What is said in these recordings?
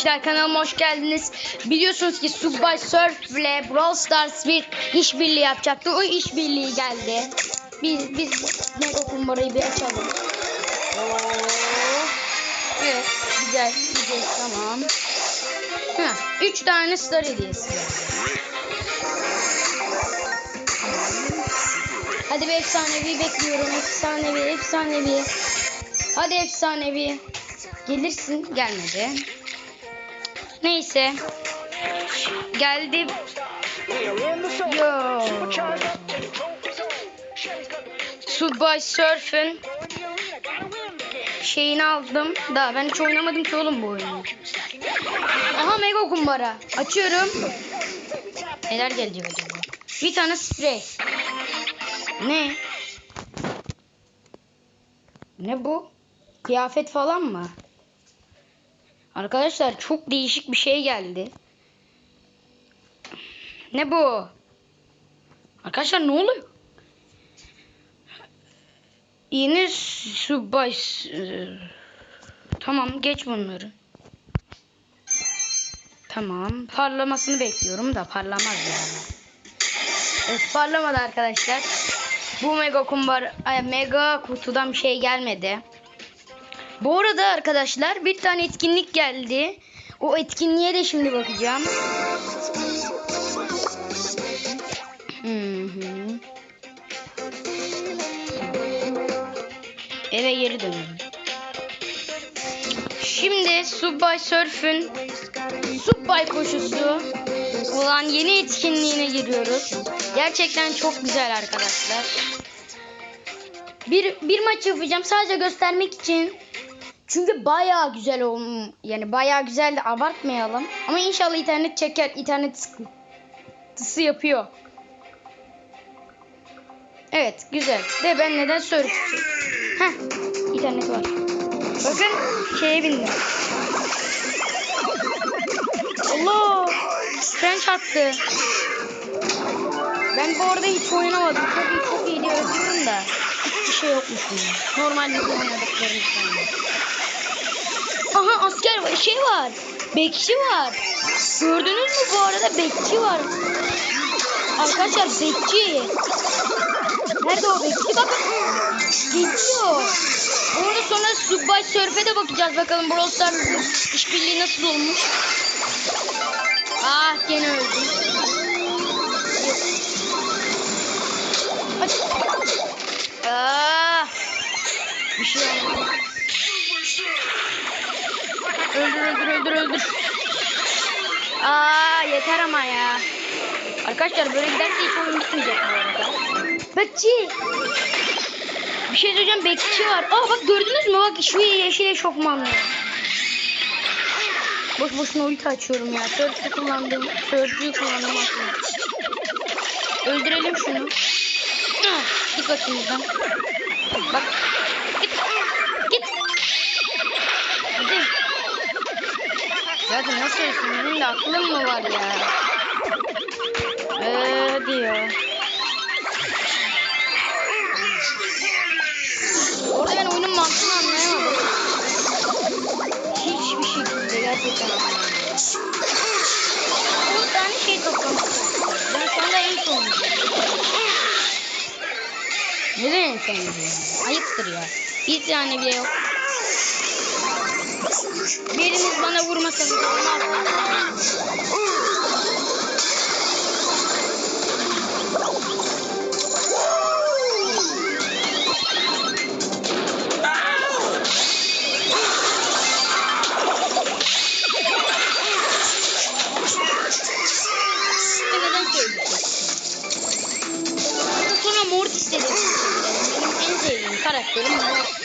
Arkadaşlar kanalıma hoş geldiniz. Biliyorsunuz ki Subway Surf ile Brawl Stars bir işbirliği yapacaktı. O işbirliği geldi. Biz biz Mega kumbarayı bir açalım. Evet güzel güzel tamam. Ha, üç tane star hediyesi. Hadi bir efsanevi bekliyorum. Efsanevi, efsanevi. Hadi efsanevi. Gelirsin. Gelmedi. Neyse. Geldi. Yo. Subway Surf'ın şeyini aldım. Da ben hiç oynamadım ki oğlum bu oyunu. Aha mega kumbara. Açıyorum. Neler gelecek acaba? Bir tane sprey. Ne? Ne bu? Kıyafet falan mı? Arkadaşlar çok değişik bir şey geldi. Ne bu? Arkadaşlar ne oluyor? Yeni subay... Tamam geç bunları. Tamam. Parlamasını bekliyorum da parlamaz yani. Evet, parlamadı arkadaşlar. Bu mega kumbar ay, mega kutudan bir şey gelmedi. Bu arada arkadaşlar bir tane etkinlik geldi. O etkinliğe de şimdi bakacağım. Eve geri dönelim. Şimdi Subway Surf'ün Subway koşusu olan yeni etkinliğine giriyoruz. Gerçekten çok güzel arkadaşlar. Bir, bir maç yapacağım sadece göstermek için. Çünkü bayağı güzel olm yani bayağı güzel de abartmayalım. Ama inşallah internet çeker. internet sıkıntısı yapıyor. Evet güzel. De ben neden söylüyorum? Heh internet var. Bakın şeye bindim. Allah! Fren çarptı. Ben bu arada hiç oynamadım. Çok iyi çok iyi diye öldürdüm da. Hiçbir şey yokmuş. Normalde oynadıklarımızdan. Aha asker var. Şey var. Bekçi var. Gördünüz mü bu arada bekçi var. Arkadaşlar bekçi. Nerede o bekçi? Bakın. Geçiyor. Orada sonra Subway Surf'e de bakacağız bakalım Brawl Stars'ın işbirliği nasıl olmuş. Ah gene öldüm. Hadi. Ah. Bir şey olmadı. Öldür öldür öldür öldür. Aa yeter ama ya. Arkadaşlar böyle giderse hiç oyun bitmeyecek bu arada. Bekçi. Bir şey söyleyeceğim bekçi var. Aa bak gördünüz mü? Bak şu yeşil eşofmanlı. Boş boşuna ulti açıyorum ya. Sörfü kullandım. Sörfü kullandım aslında. Öldürelim şunu. Buradan. Bak. Zaten nasıl ölsün? Benim de aklım mı var ya? Ee, hadi ya. Orada ben oyunun mantığını anlayamadım. Hiçbir şekilde gerçekten anlayamadım. 10 tane şey toplamış. Ben anda en sonuncuyum. Neden en sonuncuyum? Ayıptır ya. Bir tane bile yok. Dedim. Benim en sevdiğim karakterim Mortis.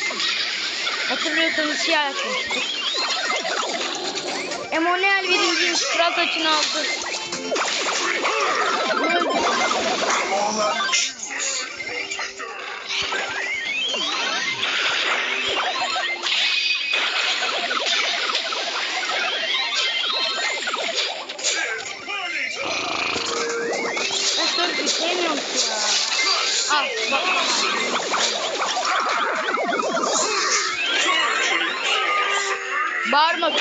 Hatırlıyorsanız şey açmıştık. Emoneal birinciymiş. Kral taçını aldı. Ben şöyle bir sevmiyorum ki ya. Al bak. Bağırma.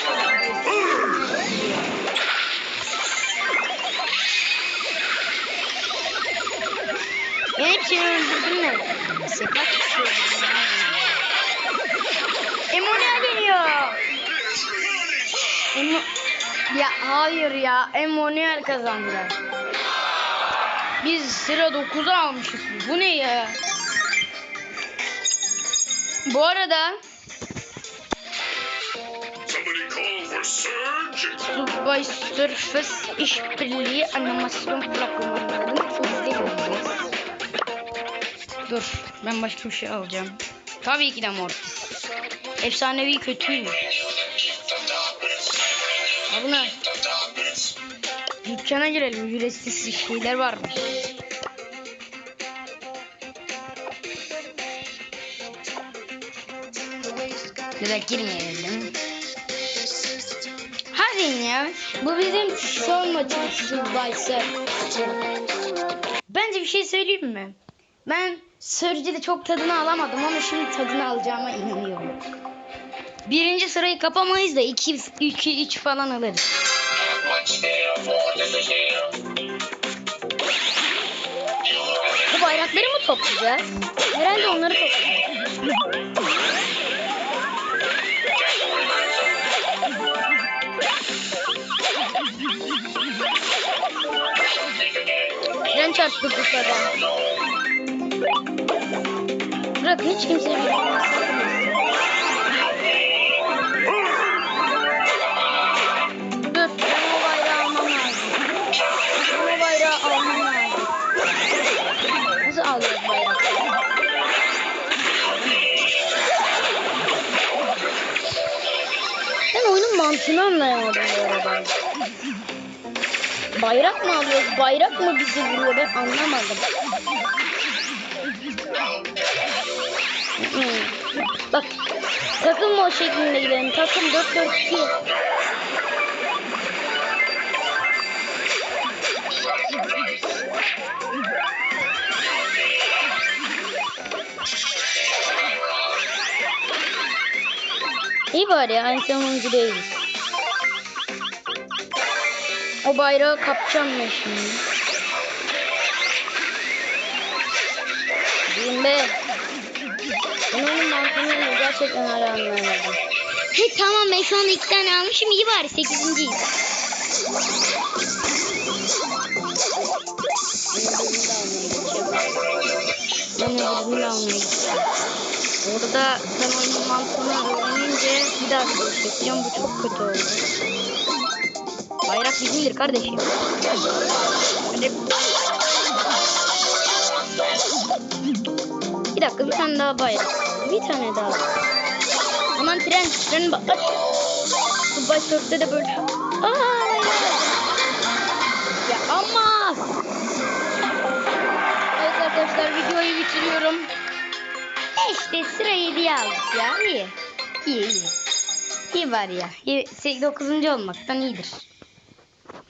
Ben hepsini öldürdüm de. Neyse kaç kişi öldürdüm. Emo'ya geliyor. Emo... Ya hayır ya. Emo'ya kazandılar. Biz sıra 9'u almışız. Bu ne ya? Bu arada Subway Surface işbirliği animasyon fragmanlarını izleyeceğiz. Dur ben başka bir şey alacağım. Tabii ki de Mortis. Efsanevi kötüymüş. Ne? Dükkana girelim. Ücretsiz şeyler varmış. Direkt girmeyelim. Hadi ya. Bu bizim son maçımız Survivor. Bence bir şey söyleyeyim mi? Ben Surge'de çok tadını alamadım ama şimdi tadını alacağıma inanıyorum. Birinci sırayı kapamayız da 2 2 3 falan alırız. Bu bayrakları mı toplayacağız? Herhalde onları toplayacağız. Tren çarptı bu sefer. Bırakın hiç kimse bilmez. Dur ben o bayrağı almam lazım. Ben o bayrağı almam lazım. Nasıl alıyoruz bayrağı? Ben oyunun mantığını anlayamadım bu arada. Bayrak mı alıyoruz? Bayrak mı bizi vuruyor? Ben anlamadım. Hmm. Bak takım o şeklinde gidelim. Takım 4-4-2. İyi bari. En sonuncu değiliz. O bayrağı kapacağım ben şimdi. Diyeyim be. Ben onun mantığını gerçekten hala anlamadım. He tamam ben şu anda iki tane almışım iyi bari sekizinciyiz. Ben öbürünü almaya gideceğim. Orada ben oyunun mantığını öğrenince bir daha video çekeceğim. Bu çok kötü oldu. Bayrak bizimdir kardeşim. Hadi. Bir dakika bir tane daha bayrak. Bir tane daha. Aman tren. Tren bak. Dubai Surf'te de böyle. Aa, ya ama. Evet arkadaşlar videoyu bitiriyorum. İşte sıra 7'ye aldık ya. İyi. İyi iyi. İyi var ya. 9. olmaktan iyidir.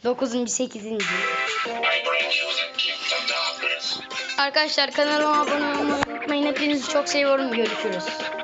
9. 8. I bring you the gift of darkness. Arkadaşlar kanalıma abone olmayı unutmayın. Hepinizi çok seviyorum. Görüşürüz.